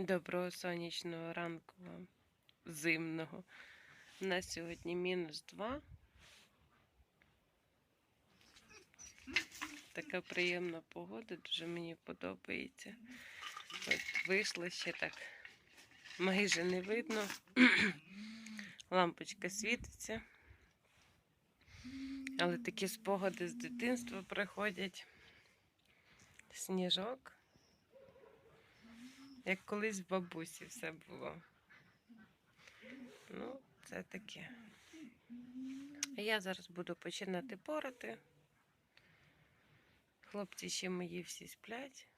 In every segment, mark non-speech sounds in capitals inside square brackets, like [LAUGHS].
Доброго сонячного ранку вам, зимного. У нас сьогодні мінус 2. Така приємна погода, дуже мені подобається. От вийшло ще так майже не видно. [CLEARS THROAT] Лампочка світиться. Але такі спогади з дитинства приходять. Сніжок. Як колись в бабусі все було. Ну, це таке. Я зараз буду починати порати. Хлопці ще мої всі сплять,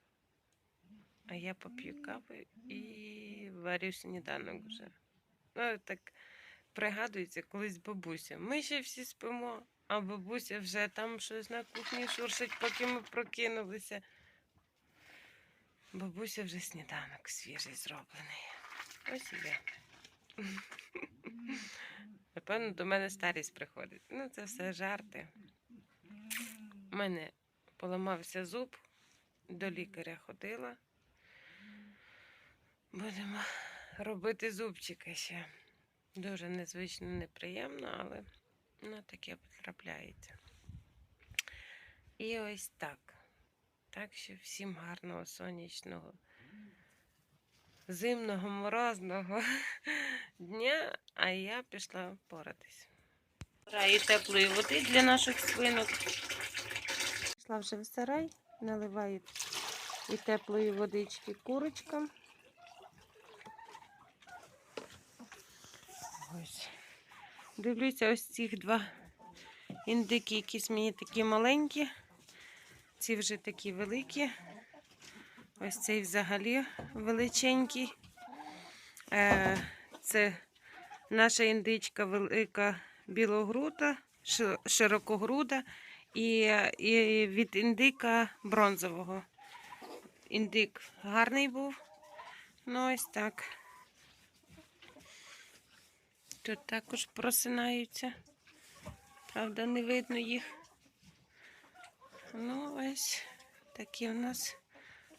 а я поп'ю кави і варю сніданок вже. Ну, так пригадується колись бабуся. Ми ще всі спимо, а бабуся вже там щось на кухні шуршить, поки ми прокинулися. Бабуся вже сніданок свіжий зроблений. Ось і я. [LAUGHS] Напевно, до мене старість приходить. Ну, це все жарти. У мене поламався зуб, до лікаря ходила. Будемо робити зубчики ще. Дуже незвично неприємно, але ну, таке потрапляється. І ось так. Так що всім гарного сонячного, зимного, морозного [LAUGHS] дня, а я пішла поратись. Браю теплої води для наших свинок. Пішла вже в сарай, наливаю і теплої водички курочкам. Ось. Дивлюся, ось цих два індики, якісь мені такі маленькі. Ці вже такі великі. Ось цей взагалі величенький. Е, Це наша індичка велика білогрута, ши- широкогруда і від індика бронзового. Індик гарний був. Ну, ось так. Тут також просинаються. Правда, не видно їх. Ну, ось такі у нас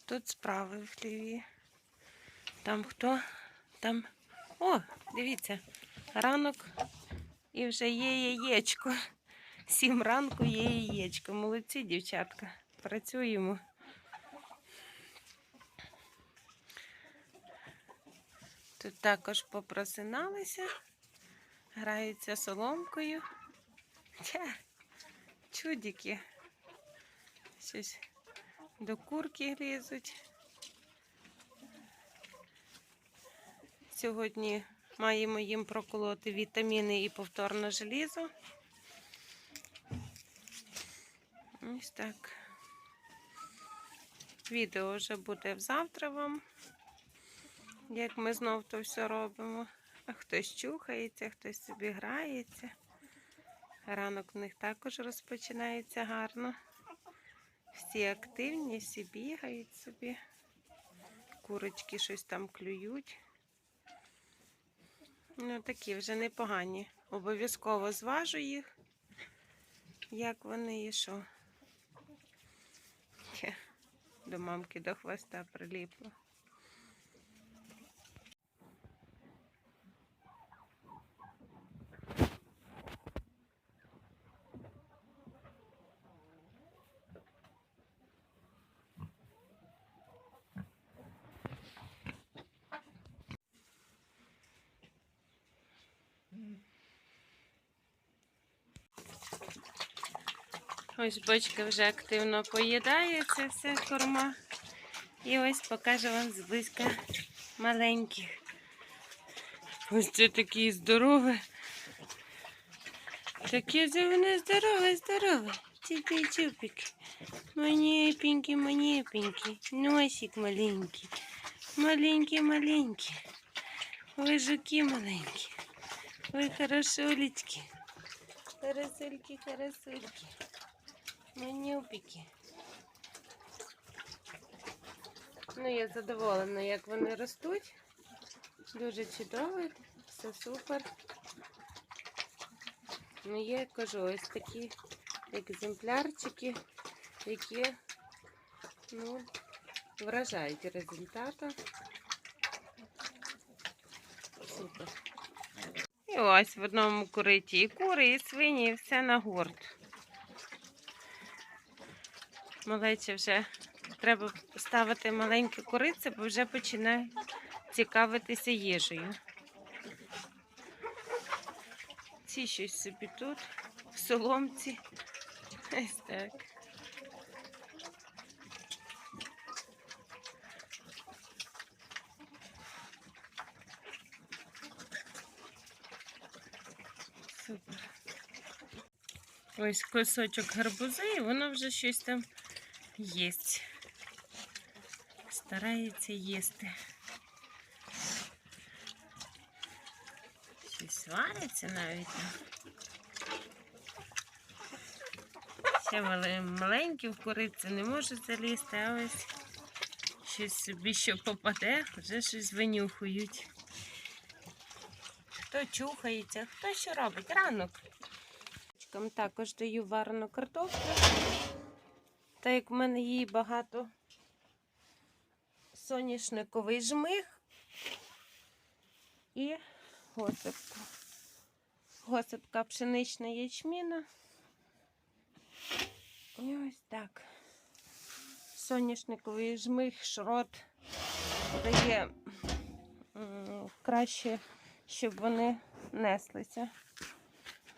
тут справи в хліві. Там хто? Там. О, дивіться, ранок і вже є яєчко. Сім ранку є яєчко. Молодці, дівчатка. Працюємо. Тут також попросиналися, граються соломкою. Чудики. Щось до курки лізуть. Сьогодні маємо їм проколоти вітаміни і повторно желізо. Ось так. Відео вже буде завтра вам, як ми знов то все робимо. Хтось чухається, хтось собі грається. Ранок в них також розпочинається гарно. Всі активні, всі бігають собі. Курочки щось там клюють. Ну, такі вже непогані. Обов'язково зважу їх, як вони і що. До мамки до хвоста приліпло. Ось бочка вже активно поїдає це все корма. І ось покажу вам зблизька маленьких. Ось це такі здорові. Такі же вони здорові, здорові. Чупі чупик. Манєпенькі, манєпенькі. Носик маленький. Маленький, маленький. Ой, жуки маленькі. Ой, хорошулечки. Карасульки, карасульки. Манюпіки. Ну, я задоволена, як вони ростуть. Дуже чудово, все супер. Ну, є, кажу, ось такі екземплярчики, які ну, вражають результатом. Супер. І ось в одному куриті і кури, і свині, і все на гурт. Малече вже треба ставити маленькі куриці, бо вже починає цікавитися їжею. Ці щось собі тут, в соломці. Ось так. Супер. Ось кусочок гарбузи, і воно вже щось там їсть. Старається їсти. Щось вариться навіть. Ще маленькі в курицю не може залізти, а ось щось собі що попаде, вже щось винюхують. Хто чухається, хто що робить? Ранок. Також даю варену картоплю. Та як в мене її багато соняшниковий жмих і госипка. Госипка пшенична ячміна. І ось так. Соняшниковий жмих, шрот дає краще, щоб вони неслися.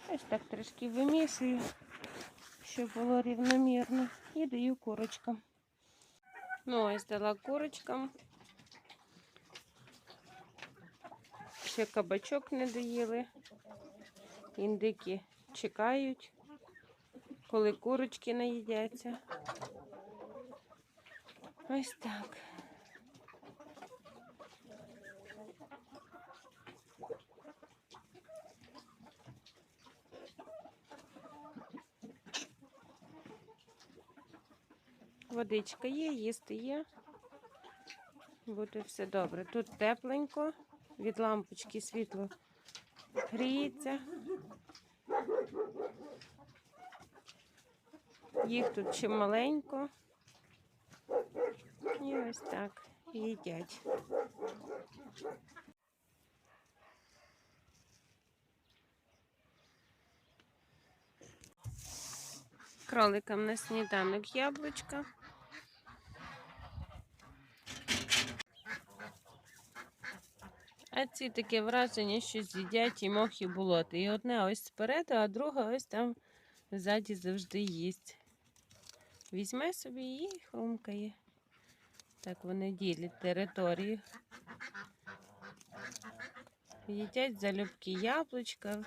Ось так трішки вимішую, щоб було рівномірно. І даю курочкам. Ну, ось дала курочкам. Ще кабачок не доїли. Індики чекають, коли курочки наїдяться. Ось так. Водичка є, їсти є. Буде все добре. Тут тепленько, від лампочки світло гріється. Їх тут чималенько. І ось так їдять. Кроликам на сніданок яблучка. А ці таке враження, що з'їдять і мох і болоти. І одне ось спереду, а друга ось там ззаді завжди їсть. Візьме собі і хрумкає. Так вони ділять територію. Їдять залюбки яблучка,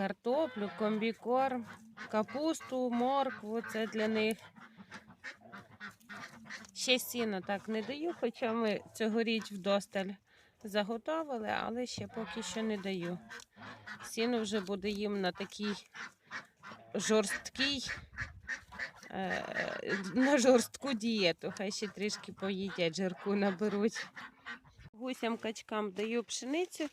картоплю, комбікорм, капусту, моркву. Це для них. Ще сіна так не даю, хоча ми цьогоріч вдосталь заготовили, але ще поки що не даю. Сіно вже буде їм на такий жорсткий, е, на жорстку дієту. Хай ще трішки поїдять, жирку наберуть. Гусям качкам даю пшеницю.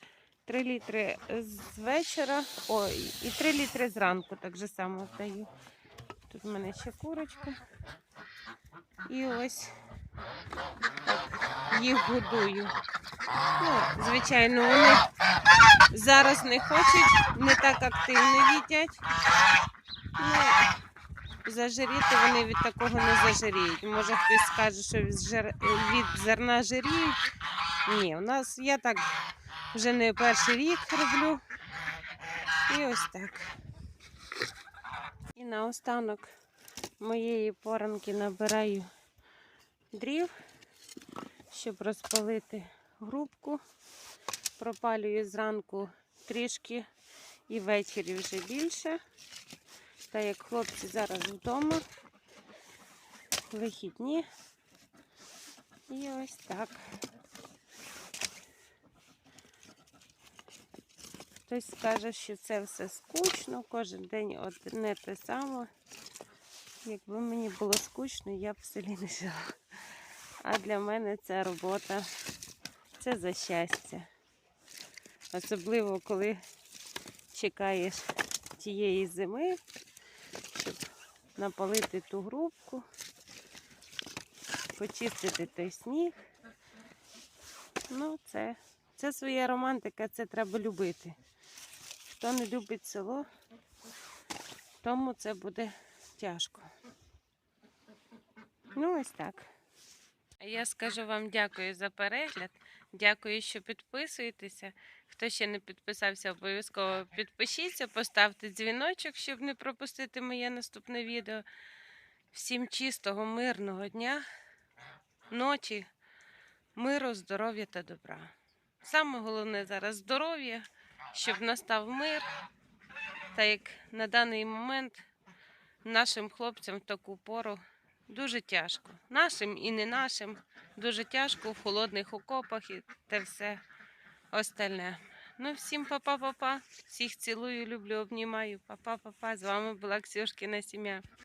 3 літри з вечора, ой, і 3 літри зранку так же само даю. Тут в мене ще курочка. І ось їх годую. Ну, звичайно, вони зараз не хочуть, не так активно їдять. Ну, зажиріти вони від такого не зажиріють. Може хтось скаже, що від зерна жиріють. Ні, у нас я так вже не перший рік роблю. І ось так. І наостанок моєї поранки набираю дрів, щоб розпалити грубку. Пропалюю зранку трішки і ввечері вже більше. Та як хлопці зараз вдома, вихідні. І ось так. Хтось скаже, що це все скучно, кожен день одне те саме. Якби мені було скучно, я б в селі не жила. А для мене ця робота це за щастя. Особливо, коли чекаєш тієї зими, щоб напалити ту грубку, почистити той сніг. Ну, це Це своя романтика, це треба любити. Хто не любить село, тому це буде тяжко. Ну, ось так. Я скажу вам дякую за перегляд. Дякую, що підписуєтеся. Хто ще не підписався, обов'язково підпишіться, поставте дзвіночок, щоб не пропустити моє наступне відео. Всім чистого, мирного дня, ночі, миру, здоров'я та добра. Саме головне зараз здоров'я, щоб настав мир. Та як на даний момент нашим хлопцям в таку пору дуже тяжко. Нашим і не нашим. Дуже тяжко в холодних окопах і те все остальне. Ну, всім па-па-па-па. Всіх цілую, люблю, обнімаю. Па-па-па-па. З вами була Ксюшкина сім'я.